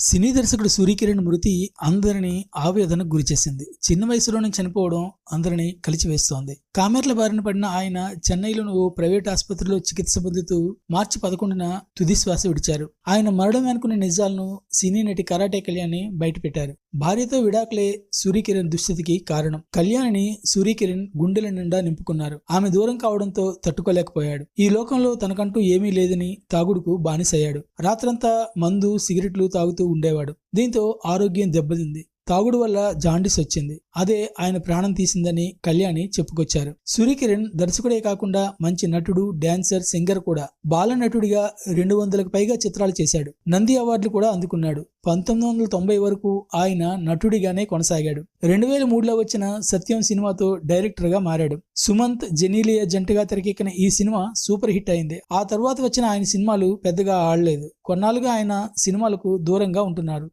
సినీ దర్శకుడు సూర్యకిరణ్ మృతి అందరినీ ఆవేదనకు గురిచేసింది చిన్న వయసులోనే చనిపోవడం అందరినీ కలిచివేస్తోంది. కామెర్ల బారిన పడిన ఆయన చెన్నైలోని ఓ ప్రైవేట్ ఆసుపత్రిలో చికిత్స పొందుతూ మార్చి పదకొండున తుదిశ్వాస విడిచారు. ఆయన మరణం అనుకునే నిజాలను సినీ నటి కరాటే కళ్యాణి బయటపెట్టారు. భార్యతో విడాకులే సూర్యకిరణ్ దుస్థితికి కారణం. కళ్యాణిని సూర్యకిరణ్ గుండెల నిండా నింపుకున్నారు. ఆమె దూరం కావడంతో తట్టుకోలేకపోయాడు. ఈ లోకంలో తనకంటూ ఏమీ లేదని తాగుడుకు బానిసయ్యాడు. రాత్రంతా మందు సిగరెట్లు తాగుతూ ఉండేవాడు. దీంతో ఆరోగ్యం దెబ్బతింది. తాగుడు వల్ల జాండీస్ వచ్చింది. అదే ఆయన ప్రాణం తీసిందని కళ్యాణి చెప్పుకొచ్చారు. సూర్యకిరణ్ దర్శకుడే కాకుండా మంచి నటుడు డాన్సర్ సింగర్ కూడా. బాల నటుడిగా రెండు వందలకు పైగా చిత్రాలు చేశాడు. నంది అవార్డులు కూడా అందుకున్నాడు. పంతొమ్మిది వందల తొంభై వరకు ఆయన నటుడిగానే కొనసాగాడు. రెండు వేల మూడులో వచ్చిన సత్యం సినిమాతో డైరెక్టర్గా మారాడు. సుమంత్ జెనీలియా జంటగా తెరకెక్కిన ఈ సినిమా సూపర్ హిట్ అయింది. ఆ తర్వాత వచ్చిన ఆయన సినిమాలు పెద్దగా ఆడలేదు. కొన్నాళ్ళుగా ఆయన సినిమాలకు దూరంగా ఉంటున్నారు.